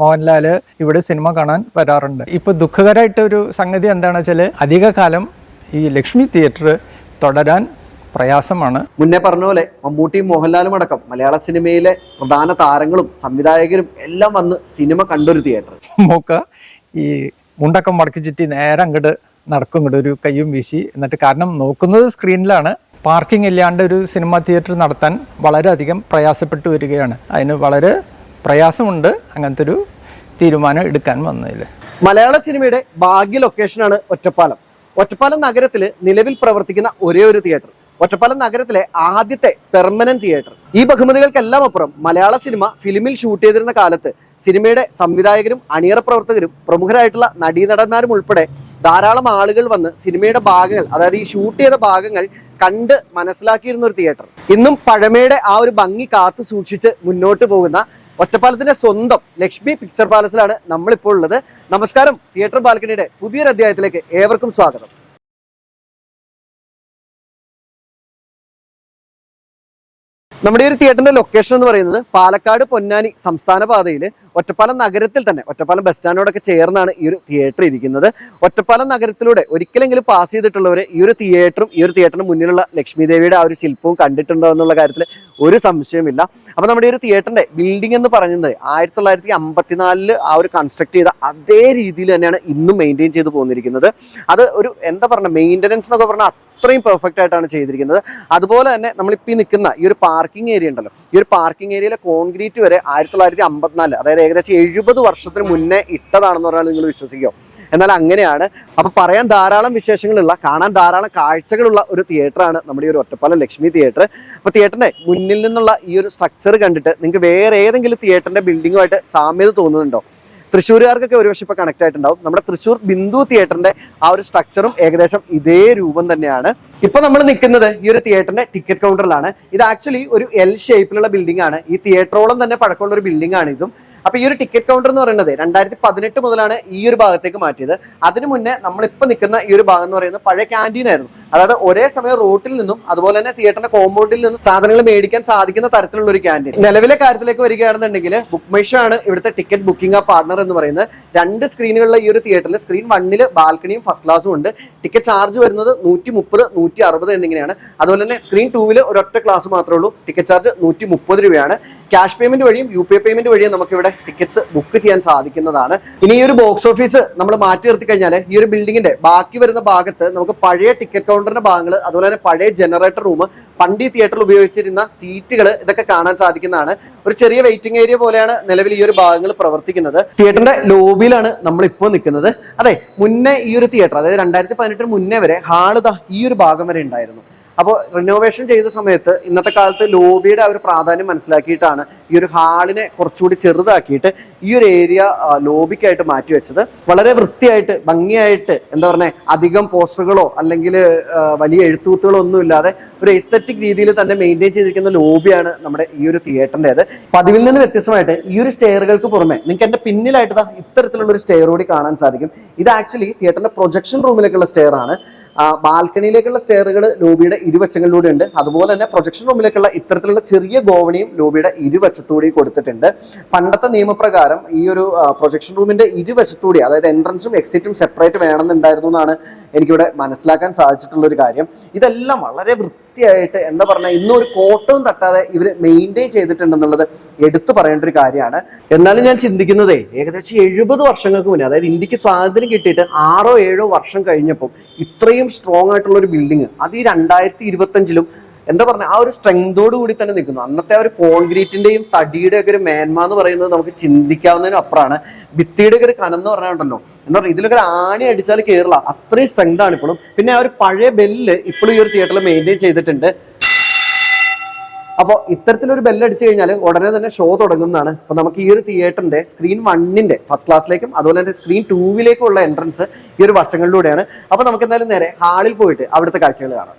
മോഹൻലാൽ ഇവിടെ സിനിമ കാണാൻ വരാറുണ്ട്. ഇപ്പോൾ ദുഃഖകരമായിട്ട് ഒരു സംഗതി എന്താണെന്ന് വെച്ചാൽ അധികകാലം ഈ ലക്ഷ്മി തിയേറ്റർ തുടരാൻ പ്രയാസമാണ്. മുന്നേ പറഞ്ഞ പോലെ മമ്മൂട്ടിയും മോഹൻലാലും അടക്കം മലയാള സിനിമയിലെ പ്രധാന താരങ്ങളും സംവിധായകരും എല്ലാം വന്ന് സിനിമ കണ്ടൊരു തിയേറ്റർ. മൂക്ക ഈ മുണ്ടക്കം മടക്കി ചുറ്റി നേരെ അങ്ങോട്ട് നടക്കും ഇങ്ങോട്ട് ഒരു കയ്യും വീശി എന്നിട്ട് കാരണം നോക്കുന്നത് സ്ക്രീനിലാണ്. പാർക്കിംഗ് ഇല്ലാണ്ട് ഒരു സിനിമ തിയേറ്റർ നടത്താൻ വളരെയധികം പ്രയാസപ്പെട്ടു വരികയാണ്. അതിന് വളരെ പ്രയാസമുണ്ട് അങ്ങനത്തെ ഒരു തീരുമാനം എടുക്കാൻ വന്നതിൽ മലയാള സിനിമയുടെ ഭാഗ്യ ലൊക്കേഷനാണ് ഒറ്റപ്പാലം. ഒറ്റപ്പാലം നഗരത്തിൽ നിലവിൽ പ്രവർത്തിക്കുന്ന ഒരേ ഒരു തിയേറ്റർ ഒറ്റപ്പാലം നഗരത്തിലെ ആദ്യത്തെ പെർമനന്റ് തിയേറ്റർ ഈ ബഹുമതികൾക്കെല്ലാം അപ്പുറം മലയാള സിനിമ ഫിലിമിൽ ഷൂട്ട് ചെയ്തിരുന്ന കാലത്ത് സിനിമയുടെ സംവിധായകരും അണിയറ പ്രവർത്തകരും പ്രമുഖരായിട്ടുള്ള നടീനടന്മാരും ഉൾപ്പെടെ ധാരാളം ആളുകൾ വന്ന് സിനിമയുടെ ഭാഗങ്ങൾ അതായത് ഈ ഷൂട്ട് ചെയ്ത ഭാഗങ്ങൾ കണ്ട് മനസ്സിലാക്കിയിരുന്ന ഒരു തിയേറ്റർ ഇന്നും പഴമയുടെ ആ ഒരു ഭംഗി കാത്തു സൂക്ഷിച്ച് മുന്നോട്ട് പോകുന്ന ഒറ്റപ്പാലത്തിന്റെ സ്വന്തം ലക്ഷ്മി പിക്ചർ പാലസിലാണ് നമ്മളിപ്പോൾ ഉള്ളത്. നമസ്കാരം തിയേറ്റർ ബാൽക്കണിയുടെ പുതിയൊരു അധ്യായത്തിലേക്ക് ഏവർക്കും സ്വാഗതം. നമ്മുടെ ഒരു തിയേറ്ററിന്റെ ലൊക്കേഷൻ എന്ന് പറയുന്നത് പാലക്കാട് പൊന്നാനി സംസ്ഥാന പാതയിൽ ഒറ്റപ്പാലം നഗരത്തിൽ തന്നെ ഒറ്റപ്പാലം ബസ് സ്റ്റാൻഡോടൊക്കെ ചേർന്നാണ് ഈ ഒരു തിയേറ്റർ ഇരിക്കുന്നത്. ഒറ്റപ്പാലം നഗരത്തിലൂടെ ഒരിക്കലെങ്കിലും പാസ് ചെയ്തിട്ടുള്ളവർ ഈ ഒരു തിയേറ്ററും ഈ ഒരു തിയേറ്ററിന് മുന്നിലുള്ള ലക്ഷ്മി ദേവിയുടെ ആ ഒരു ശില്പവും കണ്ടിട്ടുണ്ടോ എന്നുള്ള കാര്യത്തിൽ ഒരു സംശയമില്ല അപ്പൊ നമ്മുടെ ഈ ഒരു തിയേറ്ററിന്റെ ബിൽഡിംഗ് എന്ന് പറയുന്നത് ആയിരത്തി തൊള്ളായിരത്തി അമ്പത്തിനാലിൽ ആ ഒരു കൺസ്ട്രക്ട് ചെയ്ത അതേ രീതിയിൽ തന്നെയാണ് ഇന്നും മെയിന്റെയിൻ ചെയ്തു പോന്നിരിക്കുന്നത്. അത് ഒരു എന്താ പറഞ്ഞ മെയിന്റനൻസ് എന്നൊക്കെ പറഞ്ഞാൽ അത്രയും പെർഫെക്റ്റ് ആയിട്ടാണ് ചെയ്തിരിക്കുന്നത്. അതുപോലെ തന്നെ നമ്മളിപ്പോൾ ഈ നിൽക്കുന്ന ഈ ഒരു പാർക്കിംഗ് ഏരിയ ഉണ്ടല്ലോ. ഈ ഒരു പാർക്കിംഗ് ഏരിയയിലെ കോൺക്രീറ്റ് വരെ ആയിരത്തി തൊള്ളായിരത്തി അമ്പത്തിനാല് അതായത് ഏകദേശം എഴുപത് വർഷത്തിന് മുന്നേ ഇട്ടതാണെന്ന് പറഞ്ഞാൽ നിങ്ങൾ വിശ്വസിക്കുമോ എന്നാൽ അങ്ങനെയാണ്. അപ്പൊ പറയാൻ ധാരാളം വിശേഷങ്ങളുള്ള കാണാൻ ധാരാളം കാഴ്ചകളുള്ള ഒരു തിയേറ്ററാണ് നമ്മുടെ ഈ ഒരു ഒറ്റപ്പാലം ലക്ഷ്മി തിയേറ്റർ അപ്പൊ തിയേറ്ററിന്റെ മുന്നിൽ നിന്നുള്ള ഈ ഒരു സ്ട്രക്ചർ കണ്ടിട്ട് നിങ്ങൾക്ക് വേറെ ഏതെങ്കിലും തിയേറ്ററിന്റെ ബിൽഡിങ്ങുമായിട്ട് സാമ്യത തോന്നുന്നുണ്ടോ? തൃശ്ശൂരുകാർക്കൊക്കെ ഒരുപക്ഷെ ഇപ്പൊ കണക്ട് ആയിട്ടുണ്ടാവും. നമ്മുടെ തൃശ്ശൂർ ബിന്ദു തിയേറ്ററിന്റെ ആ ഒരു സ്ട്രക്ചറും ഏകദേശം ഇതേ രൂപം തന്നെയാണ്. ഇപ്പൊ നമ്മൾ നിൽക്കുന്നത് ഈ ഒരു തിയേറ്ററിന്റെ ടിക്കറ്റ് കൗണ്ടറിലാണ് ഇത് ആക്ച്വലി ഒരു എൽ ഷേപ്പിലുള്ള ബിൽഡിംഗ് ആണ്. ഈ തിയേറ്ററോളം തന്നെ പഴക്കമുള്ള ഒരു ബിൽഡിംഗ് ആണ് ഇതും. അപ്പൊ ഈ ഒരു ടിക്കറ്റ് കൗണ്ടർ എന്ന് പറയുന്നത് രണ്ടായിരത്തി പതിനെട്ട് മുതലാണ് ഈ ഒരു ഭാഗത്തേക്ക് മാറ്റിയത്. അതിനു മുന്നേ നമ്മളിപ്പോ നിൽക്കുന്ന ഈ ഒരു ഭാഗം എന്ന് പറയുന്നത് പഴയ ക്യാന്റീൻ ആയിരുന്നു. അതായത് ഒരേ സമയം റോട്ടിൽ നിന്നും അതുപോലെ തന്നെ തിയേറ്ററിന്റെ കോമ്പൗണ്ടിൽ നിന്നും സാധനങ്ങൾ മേടിക്കാൻ സാധിക്കുന്ന തരത്തിലുള്ള ഒരു ക്യാന്റീൻ നിലവിലെ കാര്യത്തിലേക്ക് വരികയാണെന്നുണ്ടെങ്കിൽ ബുക്ക് മൈഷോ ആണ് ഇവിടുത്തെ ടിക്കറ്റ് ബുക്കിംഗ് പാർട്ണർ എന്ന് പറയുന്നത്. രണ്ട് സ്ക്രീനുകളിലെ ഈ ഒരു തിയേറ്ററിൽ സ്ക്രീൻ വണ്ണിൽ ബാൽക്കണിയും ഫസ്റ്റ് ക്ലാസ്സും ഉണ്ട്. ടിക്കറ്റ് ചാർജ് വരുന്നത് നൂറ്റി മുപ്പത് നൂറ്റി അറുപത് എന്നിങ്ങനെയാണ്. അതുപോലെ തന്നെ സ്ക്രീൻ ടൂവിൽ ഒരൊറ്റ ക്ലാസ് മാത്രമേ ഉള്ളൂ. ടിക്കറ്റ് ചാർജ് നൂറ്റി മുപ്പത് രൂപയാണ്. ക്യാഷ് പേയ്മെന്റ് വഴിയും യു പി ഐ പേയ്മെന്റ് വഴിയും നമുക്ക് ഇവിടെ ടിക്കറ്റ്സ് ബുക്ക് ചെയ്യാൻ സാധിക്കുന്നതാണ്. ഇനി ഈ ഒരു ബോക്സ് ഓഫീസ് നമ്മൾ മാറ്റി നിർത്തി കഴിഞ്ഞാൽ ഈ ഒരു ബിൽഡിങ്ങിന്റെ ബാക്കി വരുന്ന ഭാഗത്ത് നമുക്ക് പഴയ ടിക്കറ്റ് കൗണ്ടറിന്റെ ഭാഗങ്ങൾ അതുപോലെ തന്നെ പഴയ ജനറേറ്റർ റൂം പണ്ട് തിയേറ്ററിൽ ഉപയോഗിച്ചിരുന്ന സീറ്റുകൾ ഇതൊക്കെ കാണാൻ സാധിക്കുന്നതാണ്. ഒരു ചെറിയ വെയിറ്റിംഗ് ഏരിയ പോലെയാണ് നിലവിൽ ഈ ഒരു ഭാഗങ്ങൾ പ്രവർത്തിക്കുന്നത്. തിയേറ്ററിന്റെ ലോബിയിലാണ് നമ്മൾ ഇപ്പോൾ നിൽക്കുന്നത്. അതെ മുന്നേ ഈ ഒരു തിയേറ്റർ അതായത് രണ്ടായിരത്തി പതിനെട്ടിന് മുന്നേ വരെ ദാ ഈ ഒരു ഭാഗം വരെ ഉണ്ടായിരുന്നു. അപ്പോൾ റിനോവേഷൻ ചെയ്ത സമയത്ത് ഇന്നത്തെ കാലത്ത് ലോബിയുടെ ആ ഒരു പ്രാധാന്യം മനസ്സിലാക്കിയിട്ടാണ് ഈ ഒരു ഹാളിനെ കുറച്ചുകൂടി ചെറുതാക്കിയിട്ട് ഈ ഒരു ഏരിയ ലോബിക്കായിട്ട് മാറ്റി വെച്ചത്. വളരെ വൃത്തിയായിട്ട് ഭംഗിയായിട്ട് എന്താ പറയുക അധികം പോസ്റ്ററുകളോ അല്ലെങ്കിൽ വലിയ എഴുത്തുകുത്തുകളോ ഒന്നും ഇല്ലാതെ ഒരു എസ്തറ്റിക് രീതിയിൽ തന്നെ മെയിന്റെയിൻ ചെയ്തിരിക്കുന്ന ലോബിയാണ് നമ്മുടെ ഈ ഒരു തിയേറ്ററിന്റെത് പതിവിൽ നിന്ന് വ്യത്യസ്തമായിട്ട് ഈ ഒരു സ്റ്റെയറുകൾക്ക് പുറമെ നിങ്ങൾക്ക് എന്റെ പിന്നിലായിട്ട് ഇത്തരത്തിലുള്ള ഒരു സ്റ്റെയർ കൂടി കാണാൻ സാധിക്കും. ഇത് ആക്ച്വലി തിയേറ്ററിന്റെ പ്രൊജക്ഷൻ റൂമിലേക്കുള്ള സ്റ്റെയർ ആണ്. ബാൽക്കണിയിലേക്കുള്ള സ്റ്റെയറുകൾ ലോബിയുടെ ഇരുവശങ്ങളിലൂടെ ഉണ്ട് അതുപോലെ തന്നെ പ്രൊജക്ഷൻ റൂമിലേക്കുള്ള ഇത്തരത്തിലുള്ള ചെറിയ ഗോവണിയും ലോബിയുടെ ഇരുവശത്തൂടി കൊടുത്തിട്ടുണ്ട്. പണ്ടത്തെ നിയമപ്രകാരം ഈ ഒരു പ്രൊജക്ഷൻ റൂമിന്റെ ഇരുവശത്തൂടി അതായത് എൻട്രൻസും എക്സിറ്റും സെപ്പറേറ്റ് വേണമെന്നുണ്ടായിരുന്നു എന്നാണ് എനിക്കിവിടെ മനസ്സിലാക്കാൻ സാധിച്ചിട്ടുള്ള ഒരു കാര്യം. ഇതെല്ലാം വളരെ വൃത്തിയായിട്ട് എന്താ പറഞ്ഞാൽ ഇന്നും ഒരു കോട്ടവും തട്ടാതെ ഇവർ മെയിന്റെയിൻ ചെയ്തിട്ടുണ്ടെന്നുള്ളത് എടുത്തു പറയേണ്ട ഒരു കാര്യമാണ്. എന്നാലും ഞാൻ ചിന്തിക്കുന്നതേ ഏകദേശം എഴുപത് വർഷങ്ങൾക്ക് മുന്നേ അതായത് ഇന്ത്യയ്ക്ക് സ്വാതന്ത്ര്യം കിട്ടിയിട്ട് ആറോ ഏഴോ വർഷം കഴിഞ്ഞപ്പോൾ ഇത്രയും സ്ട്രോങ് ആയിട്ടുള്ള ഒരു ബിൽഡിങ് അത് ഈ രണ്ടായിരത്തി ഇരുപത്തഞ്ചിലും എന്താ പറഞ്ഞ ആ ഒരു സ്ട്രെങ്തോട് കൂടി തന്നെ നിൽക്കുന്നു. അന്നത്തെ ആ ഒരു കോൺക്രീറ്റിന്റെയും തടിയുടെ ഒക്കെ ഒരു മേന്മ എന്ന് പറയുന്നത് നമുക്ക് ചിന്തിക്കാവുന്നതിനും അപ്പുറമാണ് ഭിത്തിയുടെ ഒക്കെ ഒരു കനം എന്ന് പറഞ്ഞിട്ടുണ്ടല്ലോ എന്താ പറഞ്ഞാൽ ഇതിലൊക്കെ ആണി അടിച്ചാൽ കേരള. അത്രയും സ്ട്രെങ്ത് ആണ് ഇപ്പോഴും. പിന്നെ ആ ഒരു പഴയ ബെല്ല് ഇപ്പോഴും ഈ ഒരു തിയേറ്ററിൽ മെയിന്റെയിൻ ചെയ്തിട്ടുണ്ട്. അപ്പോൾ ഇത്തരത്തിലൊരു ബെല്ലടിച്ചു കഴിഞ്ഞാൽ ഉടനെ തന്നെ ഷോ തുടങ്ങുന്നതാണ്. അപ്പോൾ നമുക്ക് ഈ ഒരു തിയേറ്ററിന്റെ സ്ക്രീൻ വണ്ണിന്റെ ഫസ്റ്റ് ക്ലാസ്സിലേക്കും അതുപോലെ തന്നെ സ്ക്രീൻ ടൂവിലേക്കും ഉള്ള എൻട്രൻസ് ഈ ഒരു വശങ്ങളിലൂടെയാണ്. അപ്പോൾ നമുക്ക് എന്തായാലും നേരെ ഹാളിൽ പോയിട്ട് അവിടുത്തെ കാഴ്ചകൾ കാണാം.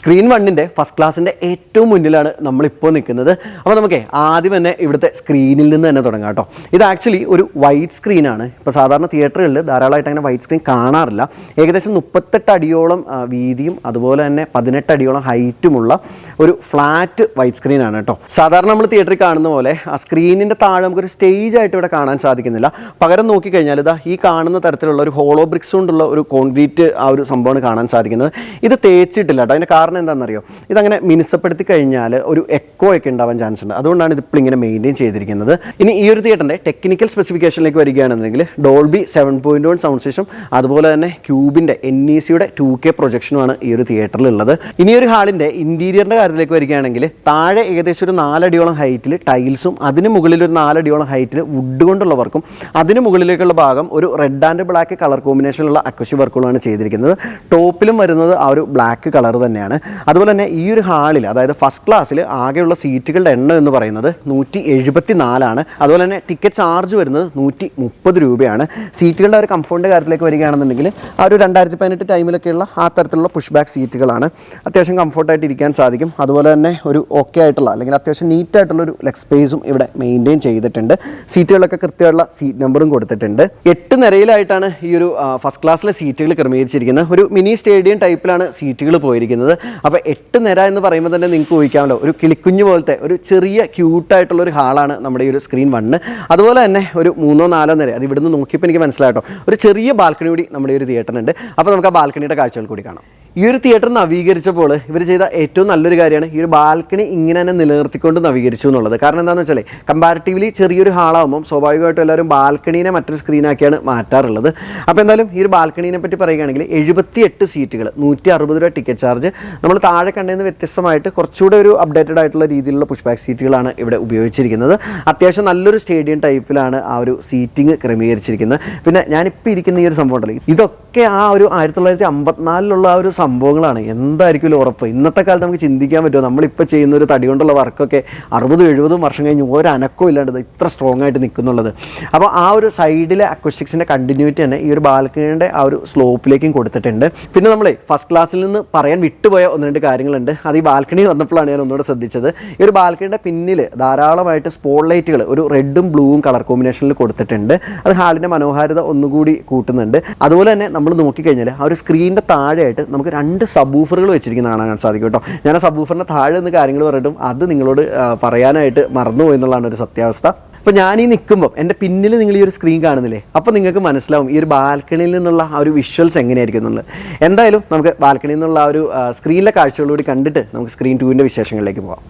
സ്ക്രീൻ വണ്ണിന്റെ ഫസ്റ്റ് ക്ലാസ്സിന്റെ ഏറ്റവും മുന്നിലാണ് നമ്മളിപ്പോൾ നിൽക്കുന്നത്. അപ്പോൾ നമുക്ക് ആദ്യം തന്നെ ഇവിടുത്തെ സ്ക്രീനിൽ നിന്ന് തന്നെ തുടങ്ങാം കേട്ടോ. ഇത് ആക്ച്വലി ഒരു വൈറ്റ് സ്ക്രീനാണ് ഇപ്പോൾ സാധാരണ തിയേറ്ററുകളിൽ ധാരാളമായിട്ട് അങ്ങനെ വൈറ്റ് സ്ക്രീൻ കാണാറില്ല. ഏകദേശം മുപ്പത്തെട്ട് അടിയോളം വീതിയും അതുപോലെ തന്നെ പതിനെട്ട് അടിയോളം ഹൈറ്റുമുള്ള ഒരു ഫ്ലാറ്റ് വൈറ്റ് സ്ക്രീൻ ആണ് കേട്ടോ. സാധാരണ നമ്മൾ തിയേറ്ററിൽ കാണുന്ന പോലെ ആ സ്ക്രീനിന്റെ താഴെ നമുക്കൊരു സ്റ്റേജ് ആയിട്ട് ഇവിടെ കാണാൻ സാധിക്കുന്നില്ല. പകരം നോക്കിക്കഴിഞ്ഞാൽ ഇതാ ഈ കാണുന്ന തരത്തിലുള്ള ഒരു ഹോളോ ബ്രിക്സ് കൊണ്ടുള്ള ഒരു കോൺക്രീറ്റ് ആ ഒരു സംഭവമാണ് കാണാൻ സാധിക്കുന്നത്. ഇത് തേച്ചിട്ടില്ല കേട്ടോ. അതിന്റെ കാരണം എന്താണെന്നറിയോ? ഇതങ്ങനെ മിനുസപ്പെടുത്തി കഴിഞ്ഞാൽ ഒരു എക്കോ ഒക്കെ ഉണ്ടാവാൻ ചാൻസ് ഉണ്ട്. അതുകൊണ്ടാണ് ഇത് ഇപ്പോൾ ഇങ്ങനെ മെയിന്റെയിൻ ചെയ്തിരിക്കുന്നത്. ഇനി ഈ ഒരു തിയേറ്ററിന്റെ ടെക്നിക്കൽ സ്പെസിഫിക്കേഷനിലേക്ക് വരികയാണെന്നുണ്ടെങ്കിൽ Dolby seven point one sound system അതുപോലെ തന്നെ ക്യൂബിന്റെ എൻ ഇ സിയുടെ ടു കെ പ്രൊജക്ഷനുമാണ് ഈ ഒരു തിയേറ്ററിൽ ഉള്ളത്. ഇനി ഒരു ഹാളിന്റെ ഇന്റീരിയറിന്റെ കാര്യത്തിലേക്ക് വരികയാണെങ്കിൽ താഴെ ഏകദേശം ഒരു നാലടിയോളം ഹൈറ്റിൽ ടൈൽസും അതിന് മുകളിൽ ഒരു നാലടിയോളം ഹൈറ്റിൽ വുഡ് കൊണ്ടുള്ള വർക്കും അതിന് മുകളിലേക്കുള്ള ഭാഗം ഒരു റെഡ് ആൻഡ് ബ്ലാക്ക് കളർ കോമ്പിനേഷനിലുള്ള അക്വശി വർക്കുകളാണ് ചെയ്തിരിക്കുന്നത്. ടോപ്പിലും വരുന്നത് ആ ഒരു ബ്ലാക്ക് കളർ തന്നെയാണ്. അതുപോലെ തന്നെ ഈ ഒരു ഹാളിൽ അതായത് ഫസ്റ്റ് ക്ലാസ്സിൽ ആകെയുള്ള സീറ്റുകളുടെ എണ്ണം എന്ന് പറയുന്നത് നൂറ്റി എഴുപത്തി നാലാണ് അതുപോലെ തന്നെ ടിക്കറ്റ് ചാർജ് വരുന്നത് നൂറ്റി മുപ്പത് രൂപയാണ് സീറ്റുകളുടെ ഒരു കംഫോർട്ടിന്റെ കാര്യത്തിലേക്ക് വരികയാണെന്നുണ്ടെങ്കിൽ ആ ഒരു രണ്ടായിരത്തി പതിനെട്ട് ടൈമിലൊക്കെയുള്ള ആ തരത്തിലുള്ള പുഷ് ബാക്ക് സീറ്റുകളാണ് അത്യാവശ്യം കംഫോർട്ടായിട്ട് ഇരിക്കാൻ സാധിക്കും. അതുപോലെ തന്നെ ഒരു ഓക്കെ ആയിട്ടുള്ള അല്ലെങ്കിൽ അത്യാവശ്യം നീറ്റ് ആയിട്ടുള്ള ഒരു ലെഗ് സ്പേസും ഇവിടെ മെയിന്റെയിൻ ചെയ്തിട്ടുണ്ട്. സീറ്റുകളൊക്കെ കൃത്യമായിട്ടുള്ള സീറ്റ് നമ്പറും കൊടുത്തിട്ടുണ്ട്. എട്ട് നിരയിലായിട്ടാണ് ഈ ഒരു ഫസ്റ്റ് ക്ലാസ്സിലെ സീറ്റുകൾ ക്രമീകരിച്ചിരിക്കുന്നത്. ഒരു മിനി സ്റ്റേഡിയം ടൈപ്പിലാണ് സീറ്റുകൾ പോയിരിക്കുന്നത്. അപ്പോൾ എട്ട് നിര എന്ന് പറയുമ്പോൾ തന്നെ നിങ്ങൾക്ക് ഊഹിക്കാമല്ലോ. ഒരു കിളിക്കുഞ്ഞു പോലത്തെ ഒരു ചെറിയ ക്യൂട്ടായിട്ടുള്ള ഒരു ഹാളാണ് നമ്മുടെ ഈ ഒരു സ്ക്രീൻ വണ്ണ് അതുപോലെ തന്നെ ഒരു മൂന്നോ നാലോ നിര അത് ഇവിടുന്ന് നോക്കിയപ്പോൾ എനിക്ക് മനസ്സിലായിട്ടോ ഒരു ചെറിയ ബാൽക്കണി കൂടി നമ്മുടെ ഈ ഒരു തിയേറ്ററിനുണ്ട് അപ്പോൾ നമുക്ക് ആ ബാൽക്കണിയുടെ കാഴ്ചകൾ കൂടി കാണാം. ഈ ഒരു തിയേറ്റർ നവീകരിച്ചപ്പോൾ ഇവർ ചെയ്ത ഏറ്റവും നല്ലൊരു കാര്യമാണ് ഈ ഒരു ബാൽക്കണി ഇങ്ങനെ തന്നെ നിലനിർത്തിക്കൊണ്ട് നവീകരിച്ചു എന്നുള്ളത്. കാരണം എന്താണെന്ന് വെച്ചാൽ കമ്പാരിറ്റീവ്ലി ചെറിയൊരു ഹാളാകുമ്പോൾ സ്വാഭാവികമായിട്ടും എല്ലാവരും ബാൽക്കണീനെ മറ്റൊരു സ്ക്രീനാക്കിയാണ് മാറ്റാറുള്ളത്. അപ്പോൾ എന്തായാലും ഈ ഒരു ബാൽക്കണീനെ പറ്റി പറയുകയാണെങ്കിൽ എഴുപത്തി എട്ട് സീറ്റുകൾ നൂറ്റി അറുപത് രൂപ ടിക്കറ്റ് ചാർജ് നമ്മൾ താഴെ കണ്ടതിന് വ്യത്യസ്തമായിട്ട് കുറച്ചുകൂടെ ഒരു അപ്ഡേറ്റഡ് ആയിട്ടുള്ള രീതിയിലുള്ള പുഷ് ബാക്ക് സീറ്റുകളാണ് ഇവിടെ ഉപയോഗിച്ചിരിക്കുന്നത്. അത്യാവശ്യം നല്ലൊരു സ്റ്റേഡിയം ടൈപ്പിലാണ് ആ ഒരു സീറ്റിംഗ് ക്രമീകരിച്ചിരിക്കുന്നത്. പിന്നെ ഞാനിപ്പോൾ ഇരിക്കുന്ന ഈ ഒരു സംഭവം ഉണ്ടല്ലോ ഇതൊക്കെ ആ ഒരു ആയിരത്തി തൊള്ളായിരത്തി അമ്പത്തിനാലിലുള്ള ആ ഒരു സംഭവങ്ങളാണ്. എന്തായിരിക്കും ഉറപ്പ്? ഇന്നത്തെ കാലത്ത് നമുക്ക് ചിന്തിക്കാൻ പറ്റുമോ? നമ്മളിപ്പോൾ ചെയ്യുന്ന ഒരു തടി കൊണ്ടുള്ള വർക്കൊക്കെ അറുപതും എഴുപതും വർഷം കഴിഞ്ഞ് ഒരു അനക്കവും ഇല്ലാണ്ട് ഇത്ര സ്ട്രോങ് ആയിട്ട് നിൽക്കുന്നുള്ളത്. അപ്പോൾ ആ ഒരു സൈഡിലെ അക്വസ്റ്റിക്സിന്റെ കണ്ടിന്യൂറ്റി തന്നെ ഈ ഒരു ബാൽക്കണിയുടെ ആ ഒരു സ്ലോപ്പിലേക്കും കൊടുത്തിട്ടുണ്ട്. പിന്നെ നമ്മൾ ഫസ്റ്റ് ക്ലാസ്സിൽ നിന്ന് പറയാൻ വിട്ടുപോയ ഒന്ന് രണ്ട് കാര്യങ്ങളുണ്ട്. അത് ഈ ബാൽക്കണി വന്നപ്പോഴാണ് ഞാൻ ഒന്നുകൂടെ ശ്രദ്ധിച്ചത്. ഈ ഒരു ബാൽക്കണിയുടെ പിന്നിൽ ധാരാളമായിട്ട് സ്പോട്ട് ലൈറ്റുകൾ ഒരു റെഡും ബ്ലൂവും കളർ കോമ്പിനേഷനിൽ കൊടുത്തിട്ടുണ്ട്. അത് ഹാളിന്റെ മനോഹാരിത ഒന്നുകൂടി കൂട്ടുന്നുണ്ട്. അതുപോലെ തന്നെ നമ്മൾ നോക്കിക്കഴിഞ്ഞാൽ ആ ഒരു സ്ക്രീനിന്റെ താഴെയായിട്ട് നമുക്ക് രണ്ട് സബൂഫറുകൾ വെച്ചിരിക്കുന്ന കാണാൻ സാധിക്കും കേട്ടോ. ഞാൻ ആ സബൂഫറിന്റെ താഴെ നിന്ന് കാര്യങ്ങൾ പറഞ്ഞിട്ടും അത് നിങ്ങളോട് പറയാനായിട്ട് മറന്നുപോയി എന്നുള്ളതാണ് ഒരു സത്യാവസ്ഥ. അപ്പോൾ ഞാൻ ഈ നിൽക്കുമ്പോൾ എന്റെ പിന്നിൽ നിങ്ങൾ ഈ ഒരു സ്ക്രീൻ കാണുന്നില്ലേ? അപ്പോൾ നിങ്ങൾക്ക് മനസ്സിലാവും ഈ ഒരു ബാൽക്കണിയിൽ നിന്നുള്ള ആ ഒരു വിഷ്വൽസ് എങ്ങനെയായിരിക്കും എന്നുള്ളത്. എന്തായാലും നമുക്ക് ബാൽക്കണിയിൽ നിന്നുള്ള ആ ഒരു സ്ക്രീനിലെ കാഴ്ചകളോട് കണ്ടിട്ട് നമുക്ക് സ്ക്രീൻ ടൂവിന്റെ വിശേഷങ്ങളിലേക്ക് പോകാം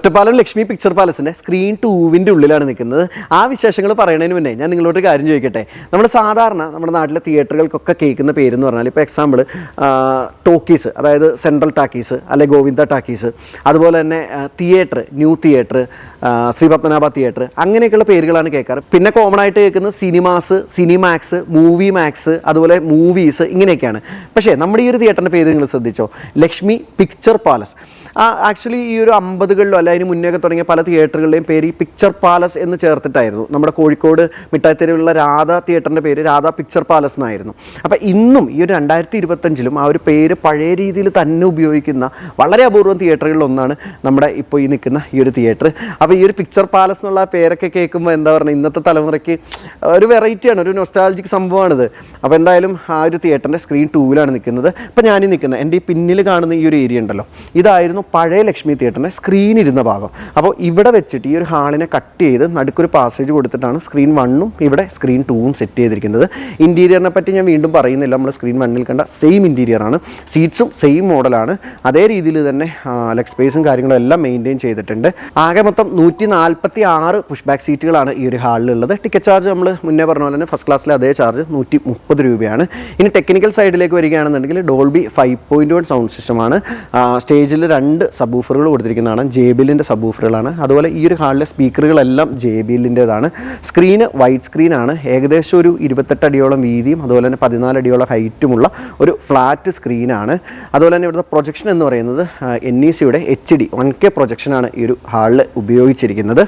ഒറ്റപ്പാലം ലക്ഷ്മി പിക്ചർ പാലസിന്റെ സ്ക്രീൻ ടൂവിന്റെ ഉള്ളിലാണ് നിൽക്കുന്നത്. ആ വിശേഷങ്ങൾ പറയുന്നതിന് മുന്നേ ഞാൻ നിങ്ങളോട് കാര്യം ചോദിക്കട്ടെ? നമ്മൾ സാധാരണ നമ്മുടെ നാട്ടിലെ തിയേറ്ററുകൾക്കൊക്കെ കേൾക്കുന്ന പേരെന്ന് പറഞ്ഞാൽ ഇപ്പോൾ എക്സാമ്പിൾ ടോക്കീസ് അതായത് സെൻട്രൽ ടാക്കീസ് അല്ലെ ഗോവിന്ദ ടാക്കീസ് അതുപോലെ തന്നെ theatre new theatre Sree Padmanabha theatre അങ്ങനെയൊക്കെയുള്ള പേരുകളാണ് കേൾക്കാറ്. പിന്നെ കോമൺ ആയിട്ട് കേൾക്കുന്നത് സിനിമാസ് സിനിമാക്സ് മൂവി മാക്സ് അതുപോലെ മൂവീസ് ഇങ്ങനെയൊക്കെയാണ്. പക്ഷേ നമ്മുടെ ഈ ഒരു തിയേറ്ററിന്റെ പേര് നിങ്ങൾ ശ്രദ്ധിച്ചോ? ലക്ഷ്മി പിക്ചർ പാലസ് ആക്ച്വലി ഈ ഒരു അമ്പതുകളിലോ അല്ല അതിന് മുന്നേ ഒക്കെ തുടങ്ങിയ പല തിയേറ്ററുകളുടെയും പേര് ഈ പിക്ചർ പാലസ് എന്ന് ചേർത്തിട്ടായിരുന്നു. നമ്മുടെ കോഴിക്കോട് മിഠായിത്തെരുവിലുള്ള രാധ തിയേറ്ററിന്റെ പേര് രാധ പിക്ചർ പാലസ് എന്നായിരുന്നു. അപ്പോൾ ഇന്നും ഈ ഒരു രണ്ടായിരത്തി ഇരുപത്തഞ്ചിലും ആ ഒരു പേര് പഴയ രീതിയിൽ തന്നെ ഉപയോഗിക്കുന്ന വളരെ അപൂർവം തിയേറ്ററുകളിൽ ഒന്നാണ് നമ്മുടെ ഇപ്പോൾ ഈ നിൽക്കുന്ന ഈ ഒരു തിയേറ്റർ അപ്പോൾ ഈ ഒരു പിക്ചർ പാലസ് എന്നുള്ള പേരൊക്കെ കേൾക്കുമ്പോൾ എന്താ പറയുക ഇന്നത്തെ തലമുറയ്ക്ക് ഒരു വെറൈറ്റിയാണ് ഒരു നൊസ്റ്റാൾജിക് സംഭവമാണിത്. അപ്പോൾ എന്തായാലും ആ ഒരു തിയേറ്ററിന്റെ സ്ക്രീൻ ടൂവിലാണ് നിൽക്കുന്നത്. ഇപ്പോൾ ഞാനീ നിൽക്കുന്നത് എന്റെ ഈ പിന്നിൽ കാണുന്ന ഈ ഒരു ഏരിയ ഉണ്ടല്ലോ. ഇതായിരുന്നു പഴയ ലക്ഷ്മി തിയേറ്ററിന്റെ സ്ക്രീൻ ഇരുന്ന ഭാഗം. അപ്പോൾ ഇവിടെ വെച്ചിട്ട് ഈ ഒരു ഹാളിനെ കട്ട് ചെയ്ത് നടുക്കൊരു പാസേജ് കൊടുത്തിട്ടാണ് സ്ക്രീൻ വണ്ണും ഇവിടെ സ്ക്രീൻ ടൂവും സെറ്റ് ചെയ്തിരിക്കുന്നത്. ഇന്റീരിയറിനെ പറ്റി ഞാൻ വീണ്ടും പറയുന്നില്ല. നമ്മൾ സ്ക്രീൻ വണ്ണിൽ കണ്ട സെയിം ഇന്റീരിയറാണ് സീറ്റ്സും സെയിം മോഡലാണ് അതേ രീതിയിൽ തന്നെ ലെഗ് സ്പേസും കാര്യങ്ങളും എല്ലാം മെയിന്റെയിൻ ചെയ്തിട്ടുണ്ട്. ആകെ മൊത്തം നൂറ്റി നാൽപ്പത്തി ആറ് പുഷ് ബാക്ക് സീറ്റുകളാണ് ഈ ഒരു ഹാളിലുള്ളത്. ടിക്കറ്റ് ചാർജ് നമ്മൾ മുന്നേ പറഞ്ഞ പോലെ തന്നെ ഫസ്റ്റ് ക്ലാസ്സിലെ അതേ ചാർജ് നൂറ്റി മുപ്പത് രൂപയാണ്. ഇനി ടെക്നിക്കൽ സൈഡിലേക്ക് വരികയാണെന്നുണ്ടെങ്കിൽ Dolby five point one sound സിസ്റ്റമാണ് സ്റ്റേജിൽ രണ്ട് സബൂഫറുകൾ കൊടുത്തിരിക്കുന്നതാണ്. ജെ ബില്ലിന്റെ സബൂഫറുകളാണ് അതുപോലെ ഈ ഒരു ഹാളിലെ സ്പീക്കറുകളെല്ലാം ജെ ബി എല്ലിന്റെതാണ് സ്ക്രീന് വൈറ്റ് സ്ക്രീനാണ് ഏകദേശം ഒരു ഇരുപത്തെട്ട് അടിയോളം വീതിയും അതുപോലെ തന്നെ പതിനാല് അടിയോളം ഹൈറ്റുമുള്ള ഒരു ഫ്ലാറ്റ് സ്ക്രീനാണ് അതുപോലെ തന്നെ ഇവിടുത്തെ പ്രൊജക്ഷൻ എന്ന് പറയുന്നത് എൻ ഇ സിയുടെ എച്ച് ഡി വൺ കെ പ്രൊജക്ഷനാണ് ഈ ഒരു ഹാളിൽ ഉപയോഗിച്ചിരിക്കുന്നത്.